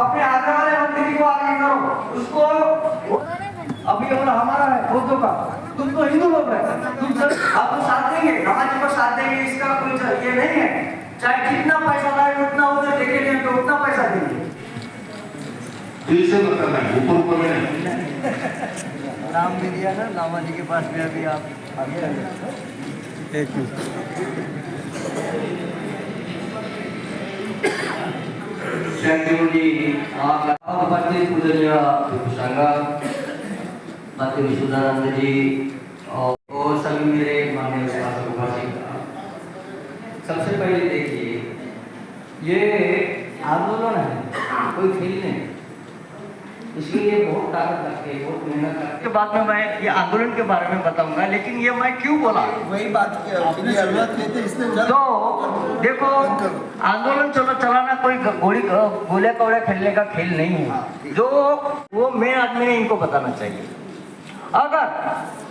अपने आने वाले मंत्री को आगे करो। उसको अभी और हमारा है बौद्धों का। तुम तो हिंदू लोग हैं। तुम सब आपको साथ देंगे नमाजी को साथ देंगे इसका कोई ये नहीं है। चाहे कितना पैसा लाए उतना उधर लेके लिए तो उतना पैसा देंगे। दिल से बताना ऊपर ऊपर में नहीं। नाम भी दिया ना नामाजी के पास भी अभी आप आगे एक विशुद्धानंद जी और और सभी मेरे मान्य उपासक उपासिका सबसे पहले देखिए ये आंदोलन है कोई खेल नहीं इसके लिए बहुत ताकत लगती है बहुत मेहनत लगती है बाद में मैं ये आंदोलन के बारे में बताऊँगा लेकिन ये मैं क्यों बोला वही बात तो देखो आंदोलन चलो चलाना कोई गोली गोले कौड़े खेलने का खेल नहीं है। जो वो मेन आदमी ने इनको बताना चाहिए। अगर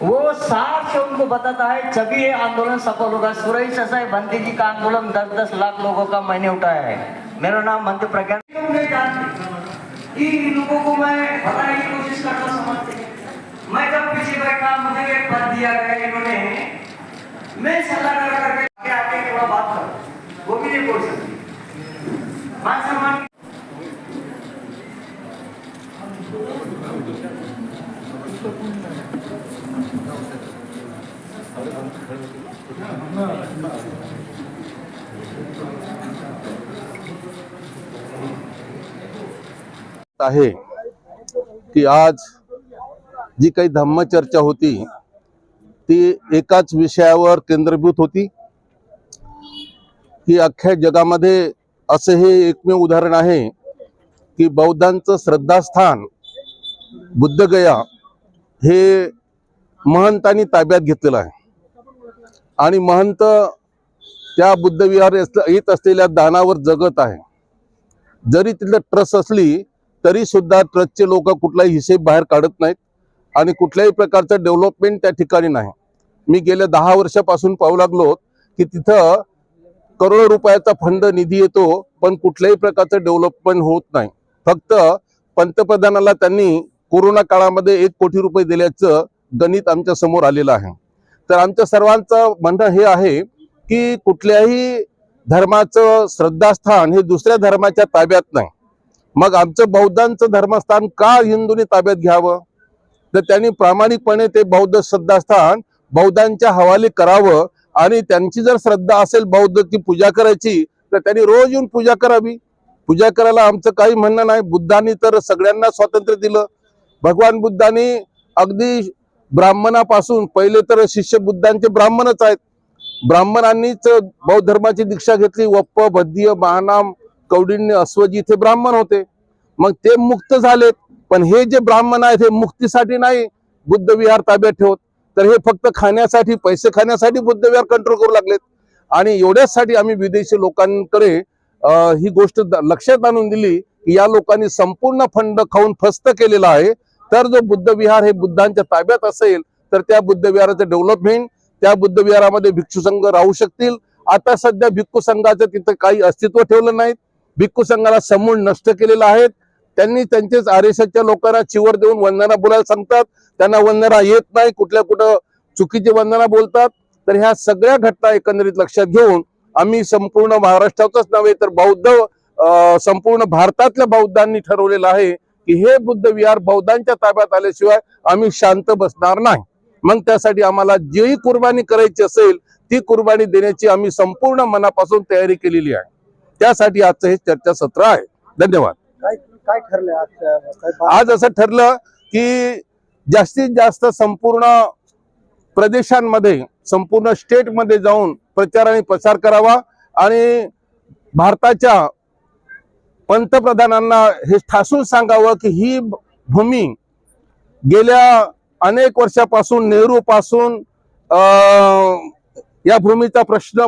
वो साफ से उनको बताता है तभी ये आंदोलन सफल होगा सुरई ससाई बंदी जी का आंदोलन दस दस लाख लोगों का मैंने उठाया है। मेरा नाम मंत्री प्रज्ञान। लोगों को मैं बताने की कोशिश करता समझते मैं जब पीछे बैठा मुझे एक पद दिया गया इन्होंने। मैं सलाहकार आहे की आज जी काही धम्मचर्चा होती ती एकाच विषयावर केंद्रभूत होती. की अख्ख्या जगामध्ये असं हे एकमेव उदाहरण आहे की बौद्धांचं श्रद्धास्थान बुद्धगया हे महंतांनी ताब्यात घेतलेलं आहे. आणि महंत त्या बुद्धविहार येत असलेल्या दानावर जगत आहे. जरी तिथलं ट्रस्ट असली तरी सुद्धा ट्रस्टचे लोक कुठलाही हिशेब बाहेर काढत नाहीत आणि कुठल्याही प्रकारचं डेव्हलपमेंट त्या ठिकाणी नाही. मी गेल्या दहा वर्षापासून पाहू लागलो की तिथं करोडो रुपयाचा फंड निधी येतो पण कुठल्याही प्रकारचं डेव्हलपमेंट होत नाही. फक्त पंतप्रधानाला त्यांनी कोरोना काळामध्ये एक कोटी रुपये दिल्याचं गणित आमच्यासमोर आलेलं आहे. तर आमच्या सर्वांचं म्हणणं हे आहे की कुठल्याही धर्माचं श्रद्धास्थान हे दुसऱ्या धर्माच्या ताब्यात नाही. मग आमचं बौद्धांचं धर्मस्थान का हिंदूंनी ताब्यात घ्यावं? तर त्यांनी प्रामाणिकपणे ते बौद्ध श्रद्धास्थान बौद्धांच्या हवाले करावं आणि त्यांची जर श्रद्धा असेल बौद्धची पूजा करायची तर त्यांनी रोज येऊन पूजा करावी. पूजा करायला आमचं काही म्हणणं नाही. बुद्धांनी तर सगळ्यांना स्वातंत्र्य दिलं. भगवान बुद्धांनी अगदी ब्राह्मणापासून पहिले तर शिष्य बुद्धांचे ब्राह्मणच आहेत. ब्राह्मणांनीच बौद्ध धर्माची दीक्षा घेतली. वप्प भद्य महानाम कौडिन्य अश्वजी हे ब्राह्मण होते. मग ते मुक्त झालेत. पण हे जे ब्राह्मण आहेत हे मुक्तीसाठी नाही. बुद्ध विहार ताब्यात ठेवत. तर हे फक्त खाण्यासाठी पैसे खाण्यासाठी बुद्ध विहार कंट्रोल करू लागलेत. आणि एवढ्याचसाठी आम्ही विदेशी लोकांकडे ही गोष्ट लक्षात आणून दिली की या लोकांनी संपूर्ण फंड खाऊन फस्त केलेला आहे. तर जो बुद्धविहार हे बुद्धांच्या ताब्यात असेल तर त्या बुद्धविहाराचं डेव्हलपमेंट त्या बुद्धविहारामध्ये भिक्षू संघ राहू शकतील. आता सध्या भिक्खू संघाचं तिथं काही अस्तित्व ठेवलं नाही भिक्खू संघाला समूळ नष्ट केलेलं आहेत. त्यांनी त्यांचेच आरएसएसच्या लोकांना चिवर देऊन वंदना बोलायला सांगतात. त्यांना वंदना येत नाही कुठल्या कुठं चुकीची वंदना बोलतात. तर ह्या सगळ्या घटना एकंदरीत लक्षात घेऊन आम्ही संपूर्ण महाराष्ट्रातच नव्हे तर बौद्ध संपूर्ण भारतातल्या बौद्धांनी ठरवलेलं आहे की हे बुद्ध विहार बौद्धांच्या ताब्यात आल्याशिवाय आम्ही शांत बसणार नाही. मग त्यासाठी आम्हाला जी कुर्बानी करायची असेल ती कुर्बानी देण्याची आम्ही संपूर्ण मनापासून तयारी केलेली आहे. त्यासाठी आजचं हे चर्चा सत्र आहे. धन्यवाद. काय आज असं ठरलं की जास्तीत जास्त संपूर्ण प्रदेशांमध्ये संपूर्ण स्टेटमध्ये जाऊन प्रचार आणि प्रसार करावा आणि भारताच्या पंतप्रधानांना हे ठासून सांगावं की ही भूमी गेल्या अनेक वर्षापासून नेहरूपासून या भूमीचा प्रश्न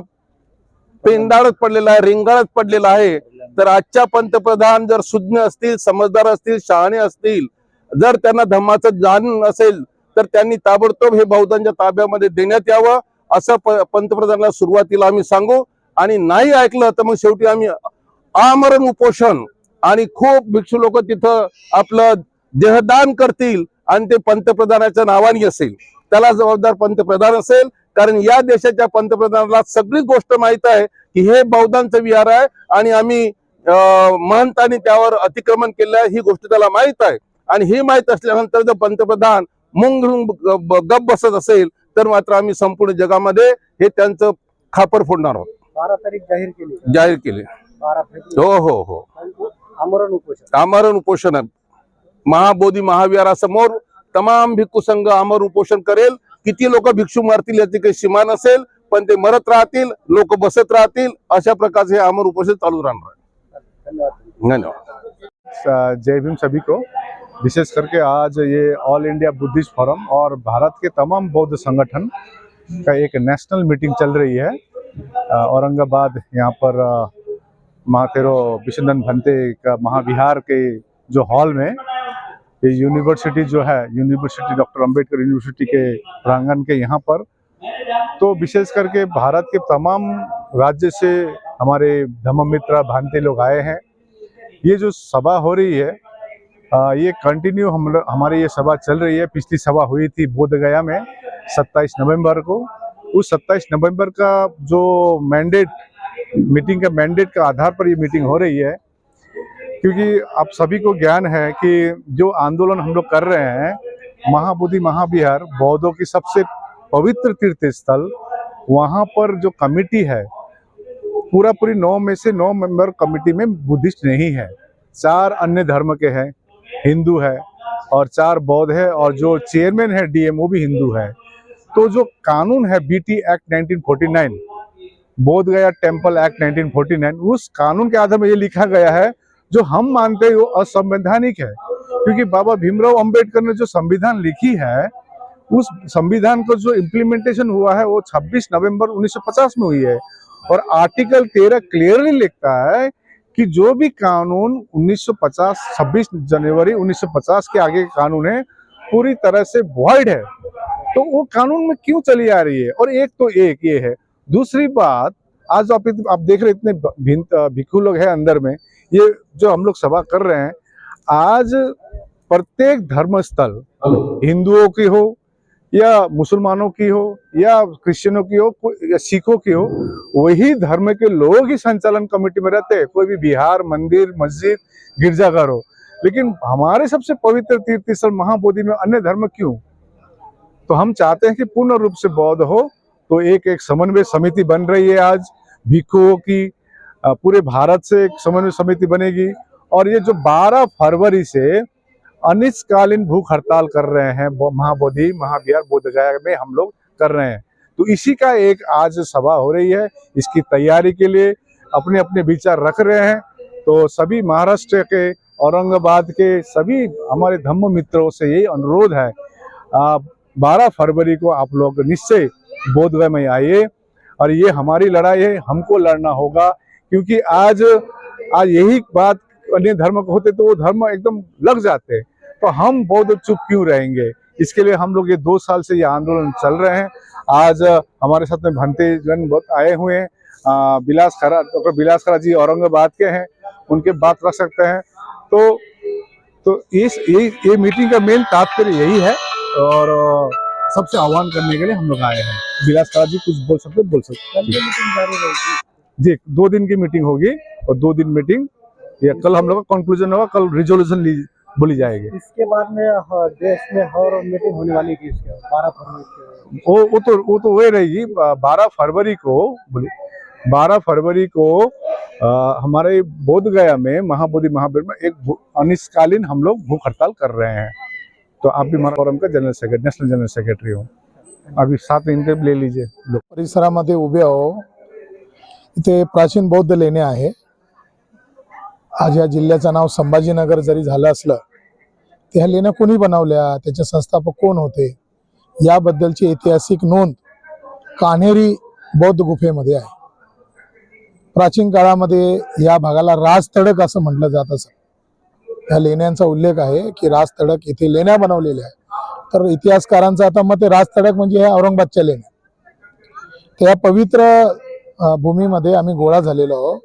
पेंडाळत पडलेला आहे रिंगाळत पडलेला आहे. तर आजच्या पंतप्रधान जर सुज्ञ असतील समजदार असतील शहाणे असतील जर त्यांना धम्माचं जाण असेल तर त्यांनी ताबडतोब हे बौद्धांच्या ताब्यामध्ये देण्यात यावं असं पंतप्रधानांना पंतप्रधानाला सुरुवातीला आम्ही सांगू. आणि नाही ऐकलं तर मग शेवटी आम्ही आमरण उपोषण आणि खूप भिक्षू लोक तिथं आपलं देहदान करतील आणि ते पंतप्रधानाच्या नावाने असेल. त्याला जबाबदार पंतप्रधान असेल. कारण या देशाच्या पंतप्रधानाला सगळीच गोष्ट माहीत आहे की हे बौद्धांचं विहार आहे आणि आम्ही महंतांनी त्यावर अतिक्रमण केलं आहे ही गोष्ट त्याला माहीत आहे. आणि हे माहीत असल्यानंतर जर पंतप्रधान मुंग गप बसत असेल तर मात्र आम्ही संपूर्ण जगामध्ये हे त्यांचं खापर फोडणार आहोत. बारा तारीख जाहीर केली. जाहीर केले. बारा हो हो हो. आमरण उपोषण. आमरण उपोषण. महाबोधी महाविहारासमोर तमाम भिक्खू संघ आमरण उपोषण करेल. किती लोक भिक्षू मारतील याची काही सीमा नसेल पण ते मरत राहतील लोक बसत राहतील अशा प्रकारचे हे आमरण उपोषण चालू राहणार धन्यवाद. जय भीम सभी को. विशेष करके आज ये ऑल इंडिया बुद्धिस्ट फोरम और भारत के तमाम बौद्ध संगठन का एक नेशनल मीटिंग चल रही है। औरंगाबाद यहाँ पर महातेरो विश्वनंद भंते का महाविहार के जो हॉल में ये यूनिवर्सिटी जो है यूनिवर्सिटी डॉक्टर अंबेडकर यूनिवर्सिटी के प्रांगण के यहाँ पर तो विशेष करके भारत के तमाम राज्य से हमारे धम्म मित्र भांते लोग आए हैं। ये जो सभा हो रही है ये कंटिन्यू हम हमारी ये सभा चल रही है। पिछली सभा हुई थी बोधगया में 27 नवंबर को। उस 27 नवंबर का जो मैंडेट मीटिंग का मैंडेट का आधार पर ये मीटिंग हो रही है, क्योंकि आप सभी को ज्ञान है कि जो आंदोलन हम लोग कर रहे हैं महाबोधि महाविहार, बौद्धों की सबसे पवित्र तीर्थ स्थल वहाँ पर जो कमिटी है, पूरा पूरी नौ में से नौ मेंबर कमेटी में बुद्धिस्ट नहीं है। चार अन्य धर्म के हैं। हिंदू है और चार बौद्ध है और जो चेयरमैन है डीएम, वो भी हिंदू है। तो जो कानून है बीटी एक्ट 1949 बोध गया टेंपल एक्ट 1949 उस कानून के आधार में ये लिखा गया है, जो हम मानते हैं वो असंवैधानिक है। क्योंकि बाबा भीमराव अंबेडकर ने जो संविधान लिखी है, उस संविधान का जो इम्प्लीमेंटेशन हुआ है, वो 26 नवंबर 1950 में हुई है। और आर्टिकल 13 क्लियरली लिखता है कि जो भी कानून 1950 26 जनवरी 1950 के आगे के कानून है पूरी तरह से वॉइड है। तो वो कानून में क्यों चली आ रही है? और एक तो एक ये है। दूसरी बात आज आप इत- आप देख रहे इतने भिक्खू लोग हैं अंदर में। ये जो हम लोग सभा कर रहे हैं आज प्रत्येक धर्म स्थल हिंदुओं की हो या मुसलमानों की हो, या क्रिश्चियनों की हो या सिखों की हो, वही धर्म के लोग ही संचालन कमेटी में रहते हैं। कोई भी बिहार, मंदिर, मस्जिद, गिरजाघर हो। लेकिन हमारे सबसे पवित्र तीर्थ स्थल महाबोधि में अन्य धर्म क्यों? तो हम चाहते हैं कि पूर्ण रूप से बौद्ध हो तो एक एक समन्वय समिति बन रही है आज। भिक्षुओं की पूरे भारत से एक समन्वय समिति बनेगी। और ये जो 12 फरवरी से अनिश्चकालीन भूख हड़ताल कर रहे हैं महाबोधि, महाविहार, बोधगया में हम लोग कर रहे हैं। तो इसी का एक आज सभा हो रही है, इसकी तैयारी के लिए अपने अपने विचार रख रहे हैं। तो सभी महाराष्ट्र के, औरंगाबाद के सभी हमारे धम्म मित्रों से यही अनुरोध है बारह फरवरी को आप लोग निश्चय बोधगया में आइए और ये हमारी लड़ाई है, हमको लड़ना होगा, क्योंकि आज आज यही बात अन्य धर्म को होते तो वो धर्म एकदम लग जाते। तो हम बौद्ध चुप क्यों रहेंगे? इसके लिए हम लोग ये दो साल से ये आंदोलन चल रहे हैं। आज हमारे साथ में भंते जन बहुत आए हुए हैं। बिलास खरा डॉक्टर तो बिलास खरा जी औरंगाबाद के हैं। उनके बात रख सकते हैं। तो तो इस ये ये मीटिंग का मेन तात्पर्य यही है और सबसे आह्वान करने के लिए हम लोग आए हैं। बिलास खरा जी कुछ बोल सकते बोल सकते जी दो दिन की मीटिंग होगी और दो दिन मीटिंग या कल हम लोग का कंक्लूजन होगा कल रिजोल्यूशन बोली जाएगी। इसके बाद में हाँ, देश में और मीटिंग होने वाली थी इसके बारह फरवरी के। वो वो तो वो तो वही रहेगी बारह फरवरी को बोली बारह फरवरी को आ, हमारे बोध गया में महाबोधि महावीर में एक अनिश्चकालीन हम लोग भूख हड़ताल कर रहे हैं। तो आप भी हमारा फोरम का general secretary national general secretary हो। अभी साथ में इनके ले लीजिए। परिसरामध्ये उभे आहो। इथे प्राचीन बौद्ध लेणे आहे आज या जिल्ह्याचं नाव संभाजीनगर जरी झालं असलं त्या ह्या लेण्या कोणी बनवल्या? त्याचे संस्थापक कोण होते? याबद्दलची ऐतिहासिक नोंद कान्हेरी बौद्ध गुफेमध्ये आहे. प्राचीन काळामध्ये या भागाला राज तडक असं म्हटलं जात असं. या लेण्यांचा उल्लेख आहे की राज तडक इथे लेण्या बनवलेल्या आहे तर इतिहासकारांचं आता मग ते राज तडक म्हणजे ह्या औरंगाबादच्या लेण्या. त्या पवित्र भूमीमध्ये आम्ही गोळा झालेलो आहोत.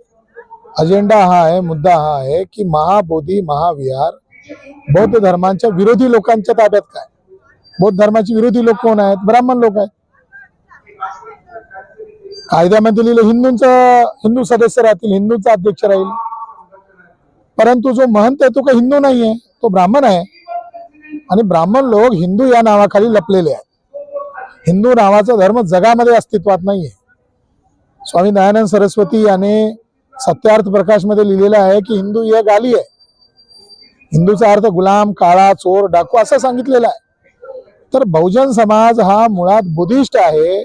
अजेंडा हा आहे मुद्दा हा आहे की महाबोधी महाविहार बौद्ध धर्मांच्या विरोधी लोकांच्या ताब्यात काय? बौद्ध धर्माचे विरोधी लोक कोण आहेत? ब्राह्मण लोक आहेत. कायद्यामध्ये लिहिलं हिंदूंचा हिंदू सदस्य राहतील हिंदूंचा अध्यक्ष राहील. परंतु जो महंत आहे तो काही हिंदू नाही आहे तो ब्राह्मण आहे. आणि ब्राह्मण लोक हिंदू या नावाखाली लपलेले आहेत. हिंदू नावाचा धर्म जगामध्ये अस्तित्वात नाही आहे स्वामी दयानंद सरस्वती याने सत्यार्थ प्रकाशमध्ये लिहिलेलं आहे की हिंदू ही एक आली आहे. हिंदूचा अर्थ गुलाम काळा चोर डाकू असं सांगितलेलं आहे. तर बहुजन समाज हा मुळात बुद्धिस्ट आहे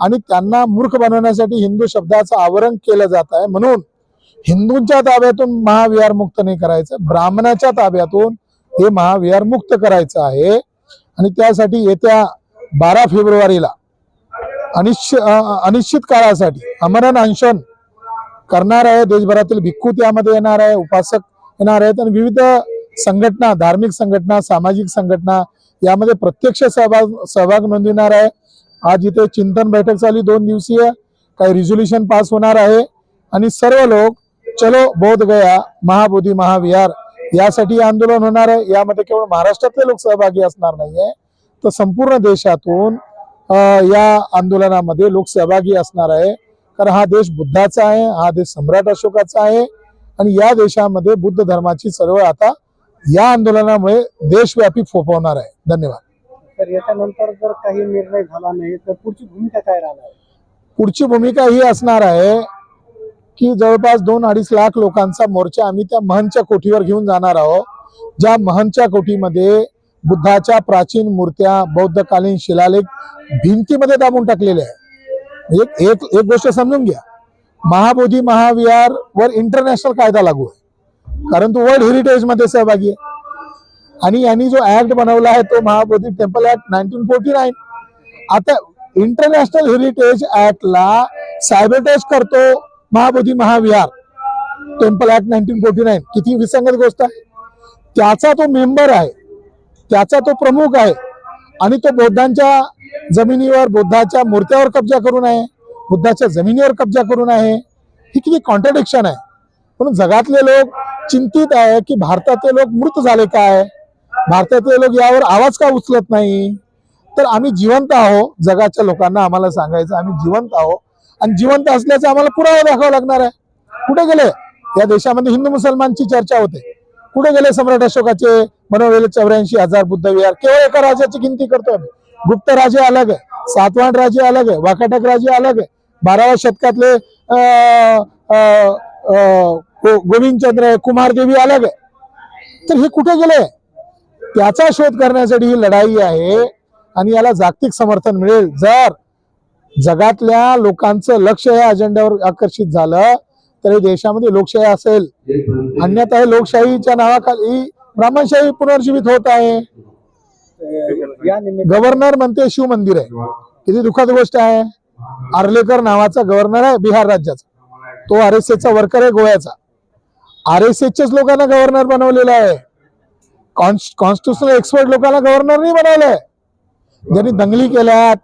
आणि त्यांना मूर्ख बनवण्यासाठी हिंदू शब्दाचं आवरण केलं जात आहे. म्हणून हिंदूंच्या ताब्यातून महाविहार मुक्त नाही करायचं ब्राह्मणाच्या ताब्यातून हे महाविहार मुक्त करायचं आहे. आणि त्यासाठी येत्या बारा फेब्रुवारीला अनिश्चित अनिश्चित काळासाठी अमरण अनशन करणार आहे. देशभरातील भिक्खू त्यामध्ये येणार आहे उपासक येणार आहेत आणि विविध संघटना धार्मिक संघटना सामाजिक संघटना यामध्ये प्रत्यक्ष सहभाग सहभाग नोंदविणार आहे. आज इथे चिंतन बैठक झाली दोन दिवसीय काही रिझोल्युशन पास होणार आहे. आणि सर्व लोक चलो बोध गया महाबोधी महाविहार यासाठी आंदोलन होणार आहे. यामध्ये केवळ महाराष्ट्रातले लोक सहभागी असणार नाहीये तर संपूर्ण देशातून या आंदोलनामध्ये लोक सहभागी असणार आहे. कारण हा देश बुद्धाचा आहे हा देश सम्राट अशोकाचा आहे आणि या देशामध्ये बुद्ध धर्माची चळवळ आता या आंदोलनामुळे देशव्यापी फोफवणार आहे. धन्यवाद. तर याच्यानंतर जर काही निर्णय झाला नाही तर पुढची भूमिका काय राहणार? आहे पुढची भूमिका ही असणार आहे की जवळपास दोन अडीच लाख लोकांचा मोर्चा आम्ही त्या महनच्या कोठीवर घेऊन जाणार आहोत ज्या महनच्या कोठीमध्ये बुद्धाच्या प्राचीन मूर्त्या बौद्धकालीन शिलालेख भिंतीमध्ये दाबून टाकलेले आहे एक एक एक गोष्ट समजून घ्या. महाबोधी महाविहार वर इंटरनॅशनल कायदा लागू आहे. कारण तो वर्ल्ड हेरिटेजमध्ये सहभागी आहे. आणि यांनी जो ऍक्ट बनवला आहे तो Mahabodhi temple act nineteen forty nine आता इंटरनॅशनल हेरिटेज ऍक्टला सायबरटेज करतो Mahabodhi Mahavihar. Temple act nineteen forty nine किती विसंगत गोष्ट आहे. त्याचा तो मेंबर आहे. त्याचा तो प्रमुख आहे. आणि तो बौद्धांच्या जमिनीवर बुद्धाच्या मूर्त्यावर कब्जा करून आहे बुद्धाच्या जमिनीवर कब्जा करून आहे ही किती कॉन्ट्रडिक्शन आहे. म्हणून जगातले लोक चिंतित आहे की भारतातले लोक मृत झाले काय? भारतातले लोक यावर आवाज का उचलत नाही? तर आम्ही जिवंत आहो जगाच्या लोकांना आम्हाला सांगायचं आम्ही जिवंत आहो आणि जिवंत असल्याचा आम्हाला पुरावा दाखवा लागणार आहे. कुठे गेले? या देशामध्ये हिंदू मुसलमानची चर्चा होते. कुठे गेले सम्राट अशोकाचे? बनवलेले चौऱ्याऐंशी हजार बुद्ध विहार. केवळ एका राजाची गिनती करतो गुप्त राजे अलग आहे. सातवाहन राजे अलग आहे. वाकाटक राजे अलग आहे. बाराव्या शतकातले अं, अं, अं, गो- गोविंदचंद्र कुमारदेवी अलग आहे. तर हे कुठे गेले? त्याचा शोध करण्यासाठी ही लढाई आहे आणि याला जागतिक समर्थन मिळेल. जर जगातल्या लोकांचं लक्ष या अजेंड्यावर आकर्षित झालं तर हे देशामध्ये लोकशाही असेल. अन्यथा हे लोकशाहीच्या नावाखाली ब्राह्मणशाही पुनर्जीवित होत आहे. गव्हर्नर म्हणते शिव मंदिर आहे. किती दुःखाची गोष्ट आहे. आर्लेकर नावाचा गव्हर्नर आहे बिहार राज्याचा. तो आर एस एसचा वर्कर आहे गोव्याचा. आर एस एसच्याच लोकांना गव्हर्नर बनवलेला आहे. कॉन्स्टिट्युशनल एक्सपर्ट लोकांना गव्हर्नर नाही बनवलंय. ज्यांनी दंगली केल्यात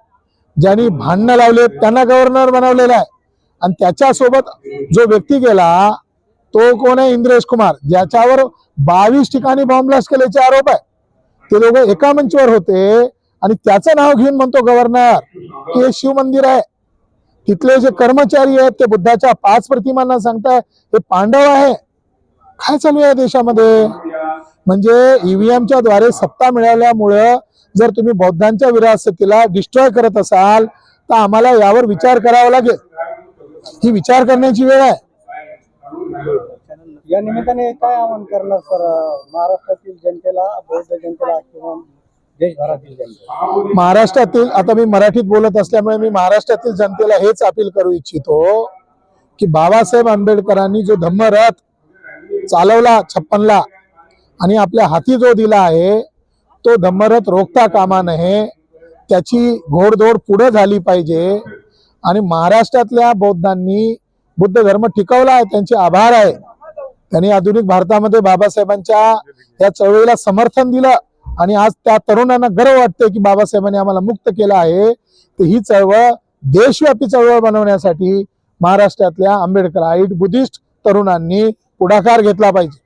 ज्यांनी भांडणं लावलेत त्यांना गव्हर्नर बनवलेला आहे. आणि त्याच्यासोबत जो व्यक्ती गेला तो कोण आहे? इंद्रेश कुमार. ज्याच्यावर बावीस ठिकाणी बॉम्बब्लास्ट केल्याचे आरोप आहे. ते दोघं एका मंचवर होते आणि त्याचं नाव घेऊन म्हणतो गव्हर्नर की हे शिव मंदिर आहे. तिथले जे कर्मचारी आहेत ते बुद्धाच्या पाच प्रतिमांना सांगताय हे पांडव आहे. काय चालू आहे देशामध्ये? म्हणजे ईव्हीएमच्या द्वारे सत्ता मिळाल्यामुळं जर तुम्ही बौद्धांच्या विरासतीला डिस्ट्रॉय करत असाल तर आम्हाला यावर विचार करावा लागेल. ही विचार करण्याची वेळ आहे. या निमित्ताने काय आवाहन करणार सर? महाराष्ट्रातील जनतेला बौद्ध जनतेला किंवा देशभरातील जनतेला? महाराष्ट्रातील आता मी मराठीत बोलत असल्यामुळे मी महाराष्ट्रातील जनतेला हेच अपील करू इच्छितो की बाबासाहेब आंबेडकरांनी जो धम्मरथ चालवला छप्पनला आणि आपल्या हाती जो दिला आहे तो धम्मरथ रोखता कामा नये त्याची घोडदौड पुढे झाली पाहिजे. आणि महाराष्ट्रातल्या बौद्धांनी बुद्ध धर्म टिकवला आहे त्यांचे आभार आहे. त्यांनी आधुनिक भारतामध्ये बाबासाहेबांच्या या चळवळीला समर्थन दिलं आणि आज त्या तरुणांना गर्व वाटते की बाबासाहेबांनी आम्हाला मुक्त केलं आहे. तर ही चळवळ देशव्यापी चळवळ बनवण्यासाठी महाराष्ट्रातल्या आंबेडकराईट बुद्धिस्ट तरुणांनी पुढाकार घेतला पाहिजे.